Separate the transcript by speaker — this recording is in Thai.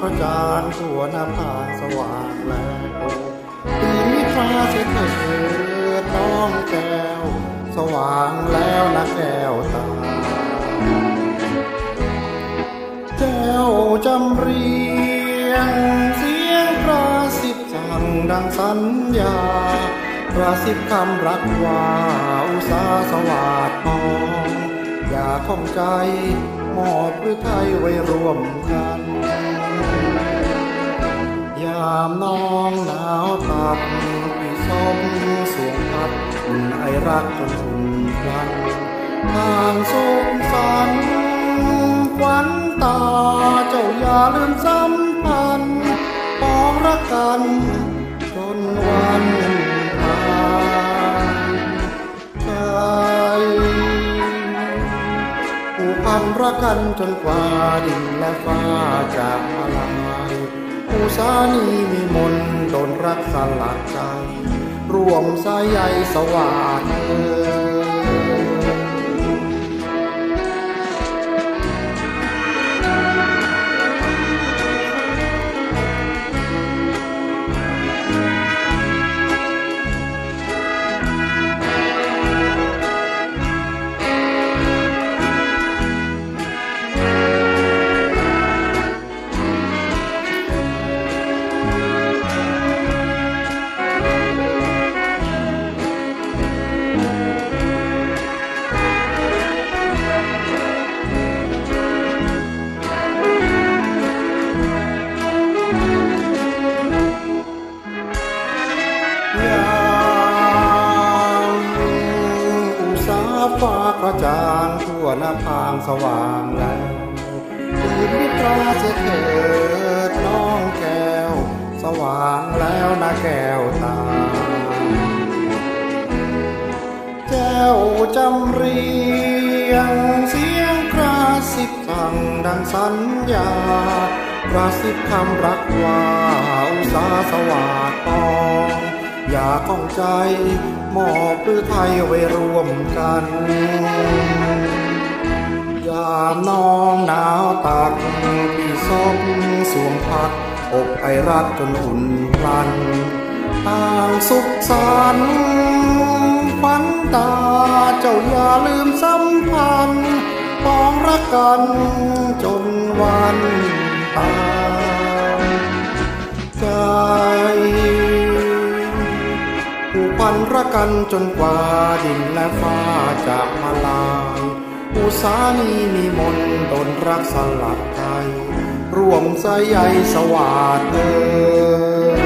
Speaker 1: กระจานทั่วหน้าผาสว่างแล้วตื่นนิทราเสียเถิดน้องแก้ว สว่างแล้วนะแก้วตาแก้วจำเรียงเสียงกระสิบสั่งดังสัญญากระสิบคำรักว่าอุสาสวัสดมองอย่าข้องใจมอบหรือไทยไว้ร่วมกันามน้องหนาวตับพี่สมสวงพัดอุ่นไอรักจนอุ่นพลันทางสุขสันขวัญตาเจ้าอย่าลืมสัมพันธ์ปองรักกันจนวันตายใจผูกพันรักกันจนกว่าดินและฟ้าจะละลาย ผู้สานีมีมนโดนรักสลักใจ รวมสายใยสว่าง ฟ้ากระจ่างทั่วหน้าพางสว่างแล้วตื่นวิตราเสเถิดน้องแก้ว สว่างแล้วนะแก้วตา แก้วจำเรียงเสียงกระสิบสั่งดังสัญญากระสิบคำรักว่าอุตสาสวาดปอง อย่าข้องใจมอบหรือไทยไว้ร่วมกันยามน้องหนาวตักพี่ซบสวงพัดอกไอรักจนอุ่นพลันต่างสุขสันต์ขวัญตาเจ้าอย่าลืมสัมพันธ์ปองรักกันจนวัน ผูกพันรักกันจนกว่าดินและฟ้าจะมาลายอุสานีมีมนตนรักสลักใจร่วมสายใยสวัสดเอ่ย